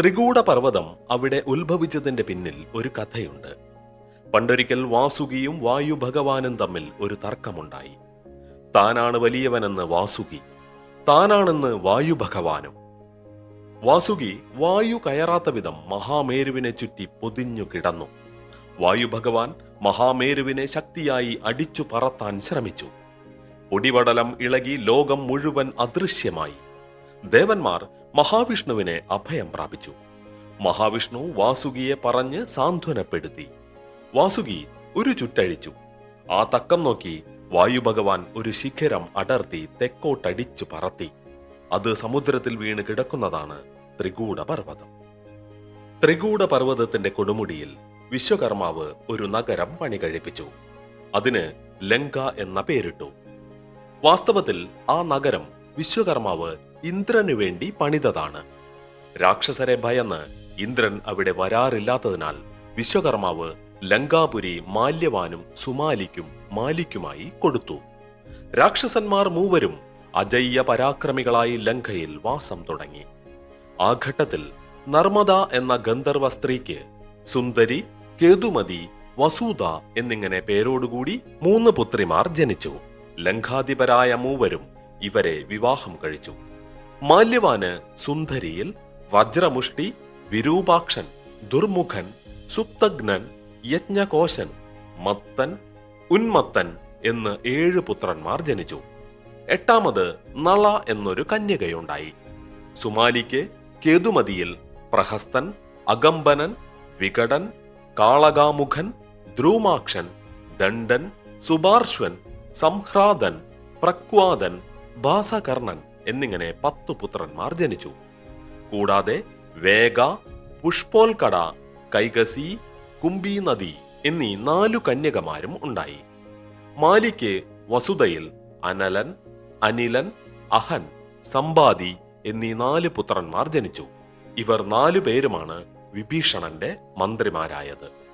ത്രികൂട പർവതം അവിടെ ഉത്ഭവിച്ചതിന്റെ പിന്നിൽ ഒരു കഥയുണ്ട്. പണ്ടൊരിക്കൽ വാസുകിയും വായു ഭഗവാനും തമ്മിൽ ഒരു തർക്കമുണ്ടായി. താനാണ് വലിയവനെന്ന് വാസുകി താനാണെന്ന് വായു ഭഗവാനും. വാസുകി വായു കയറാത്ത വിധം മഹാമേരുവിനെ ചുറ്റി പൊതിഞ്ഞു കിടന്നു. വായു ഭഗവാൻ മഹാമേരുവിനെ ശക്തിയായി അടിച്ചു പറത്താൻ ശ്രമിച്ചു. പൊടിവടലം ഇളകി ലോകം മുഴുവൻ അദൃശ്യമായി. ദേവന്മാർ മഹാവിഷ്ണുവിനെ അഭയം പ്രാപിച്ചു. മഹാവിഷ്ണു വാസുകിയെ പറഞ്ഞ് സാന്ത്വനപ്പെടുത്തി. വാസുകി ഒരു ചുറ്റഴിച്ചു. ആ തക്കം നോക്കി വായു ഭഗവാൻ ഒരു ശിഖരം അടർത്തി തെക്കോട്ടടിച്ചു പറത്തി. അത് സമുദ്രത്തിൽ വീണ് കിടക്കുന്നതാണ് ത്രികൂട പർവതം ത്രികൂട പർവതത്തിന്റെ കൊടുമുടിയിൽ വിശ്വകർമാവ് ഒരു നഗരം പണി കഴിപ്പിച്ചു അതിന് ലങ്ക എന്ന പേരിട്ടു. വാസ്തവത്തിൽ ആ നഗരം വിശ്വകർമാവ് ഇന്ദ്രനു വേണ്ടി പണിതതാണ്. രാക്ഷസരെ ഭയന്ന് ഇന്ദ്രൻ അവിടെ വരാറില്ലാത്തതിനാൽ വിശ്വകർമാവ് ലങ്കാപുരി മാല്യവാനും സുമാലിക്കും മാലിക്കുമായി കൊടുത്തു. രാക്ഷസന്മാർ മൂവരും അജയ്യ പരാക്രമികളായി ലങ്കയിൽ വാസം തുടങ്ങി. ആ ഘട്ടത്തിൽ നർമ്മദ എന്ന ഗന്ധർവ സ്ത്രീക്ക് സുന്ദരി കേതുമതി വസൂത എന്നിങ്ങനെ പേരോടുകൂടി മൂന്ന് പുത്രിമാർ ജനിച്ചു. ലങ്കാധിപരായ മൂവരും ഇവരെ വിവാഹം കഴിച്ചു. മാല്യവാന് സുന്ദരിയിൽ വജ്രമുഷ്ടി വിരൂപാക്ഷൻ ദുർമുഖൻ സുപ്തഗ്നൻ യജ്ഞകോശൻ മത്തൻ ഉന്മത്തൻ എന്ന് ഏഴ് പുത്രന്മാർ ജനിച്ചു. എട്ടാമത് നള എന്നൊരു കന്യകയുണ്ടായി. സുമാലിക്ക് കേതുമതിയിൽ പ്രഹസ്തൻ അകമ്പനൻ വികടൻ കാളകാമുഖൻ ദ്രൂമാക്ഷൻ ദണ്ഡൻ സുപാർശ്വൻ സംഹ്രാദൻ പ്രക്വാദൻ ഭാസകർണൻ എന്നിങ്ങനെ പത്തു പുത്രന്മാർ ജനിച്ചു. കൂടാതെ വേഗ പുഷ്പോൽക്കട കൈകസി കുംബി നദി എന്നീ നാലു കന്യകമാരും ഉണ്ടായി. മാലിക്ക് വസുതയിൽ അനലൻ അനിലൻ അഹൻ സമ്പാദി എന്നീ നാല് പുത്രന്മാർ ജനിച്ചു. ഇവർ നാലു പേരുമാണ് വിഭീഷണന്റെ മന്ത്രിമാരായത്.